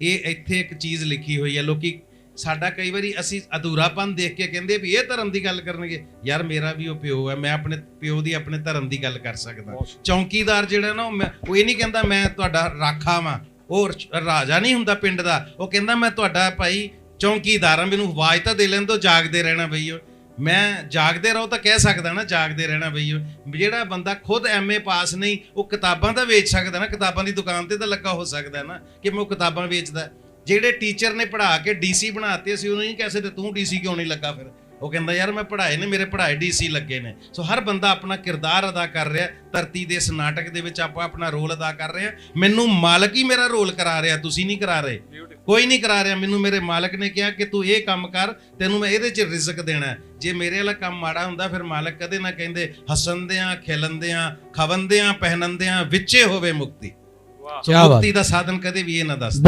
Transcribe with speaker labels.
Speaker 1: ਇਹ ਇੱਥੇ ਇੱਕ ਚੀਜ਼ ਲਿਖੀ ਹੋਈ ਹੈ ਲੋਕੀ ਸਾਡਾ ਕਈ ਵਾਰੀ ਅਸੀਂ ਅਧੂਰਾਪਨ ਦੇਖ ਕੇ ਕਹਿੰਦੇ ਵੀ ਇਹ ਧਰਮ ਦੀ ਗੱਲ ਕਰਨਗੇ। ਯਾਰ ਮੇਰਾ ਵੀ ਉਹ ਪਿਓ ਹੈ ਮੈਂ ਆਪਣੇ ਪਿਓ ਦੀ ਆਪਣੇ ਧਰਮ ਦੀ ਗੱਲ ਕਰ ਸਕਦਾ। ਚੌਂਕੀਦਾਰ ਜਿਹੜਾ ਨਾ ਉਹ ਇਹ ਨਹੀਂ ਕਹਿੰਦਾ ਮੈਂ ਤੁਹਾਡਾ ਰਾਖਾ ਵਾਂ ਉਹ ਰਾਜਾ ਨਹੀਂ ਹੁੰਦਾ ਪਿੰਡ ਦਾ। ਉਹ ਕਹਿੰਦਾ ਮੈਂ ਤੁਹਾਡਾ ਭਾਈ ਚੌਂਕੀਦਾਰ ਮੈਨੂੰ ਆਵਾਜ਼ ਤਾਂ ਦੇ ਲੈਣ ਤੋਂ ਜਾਗਦੇ ਰਹਿਣਾ ਬਈਓ ਮੈਂ ਜਾਗਦੇ ਰਹੋ ਤਾਂ ਕਹਿ ਸਕਦਾ ਨਾ, ਜਾਗਦੇ ਰਹਿਣਾ ਬਈ, ਜਿਹੜਾ ਬੰਦਾ ਖੁਦ ਐਮਏ ਪਾਸ ਨਹੀਂ, ਉਹ ਕਿਤਾਬਾਂ ਤਾਂ ਵੇਚ ਸਕਦਾ ਨਾ, ਕਿਤਾਬਾਂ ਦੀ ਦੁਕਾਨ ਤੇ ਤਾਂ ਲੱਗਾ ਹੋ ਸਕਦਾ ਨਾ ਕਿ ਮੈਂ ਉਹ ਕਿਤਾਬਾਂ ਵੇਚਦਾ। ਜਿਹੜੇ ਟੀਚਰ ਨੇ ਪੜ੍ਹਾ ਕੇ ਡੀਸੀ ਬਣਾਤੇ, ਅਸੀਂ ਉਹਨੂੰ ਨਹੀਂ ਕਹਿ ਸਕਦੇ, ਤੂੰ ਡੀਸੀ ਕਿਉਂ ਨਹੀਂ ਲੱਗਾ ਫਿਰ? ਉਹ ਕਹਿੰਦਾ, ਯਾਰ ਮੈਂ ਪੜ੍ਹਾਏ ਨੇ, ਮੇਰੇ ਪੜ੍ਹਾਏ ਡੀਸੀ ਲੱਗੇ ਨੇ। ਸੋ ਹਰ ਬੰਦਾ ਆਪਣਾ ਕਿਰਦਾਰ ਅਦਾ ਕਰ ਰਿਹਾ, ਧਰਤੀ ਦੇ ਇਸ ਨਾਟਕ ਦੇ ਵਿੱਚ ਆਪਾਂ ਆਪਣਾ ਰੋਲ ਅਦਾ ਕਰ ਰਹੇ ਹਾਂ। ਮੈਨੂੰ ਮਾਲਕ ਹੀ ਮੇਰਾ ਰੋਲ ਕਰਾ ਰਿਹਾ, ਤੁਸੀਂ ਨਹੀਂ ਕਰਾ ਰਹੇ। ਕੋਈ ਨਹੀਂ ਕਰਾ ਰਿਹਾ। ਮੈਨੂੰ ਮੇਰੇ ਮਾਲਕ ਨੇ ਕਿਹਾ ਕਿ ਤੂੰ ਇਹ ਕੰਮ ਕਰ ਤੈਨੂੰ ਮੈਂ ਇਹਦੇ 'ਚ ਰਿਜ਼ਕ ਦੇਣਾ। ਜੇ ਮੇਰੇ ਵਾਲਾ ਕੰਮ ਮਾੜਾ ਹੁੰਦਾ ਫਿਰ ਮਾਲਕ ਕਦੇ ਨਾ ਕਹਿੰਦੇ ਹਸੰਦਿਆਂ ਖਿਲੰਦਿਆਂ ਖਵੰਦਿਆਂ ਪਹਿਨੰਦਿਆਂ ਵਿੱਚੇ ਹੋਵੇ ਮੁਕਤੀ।
Speaker 2: ਬਾਤ
Speaker 1: ਮੁਕਤੀ ਦਾ ਸਾਧਨ ਕਦੇ ਵੀ ਇਹ ਨਾ ਦੱਸ।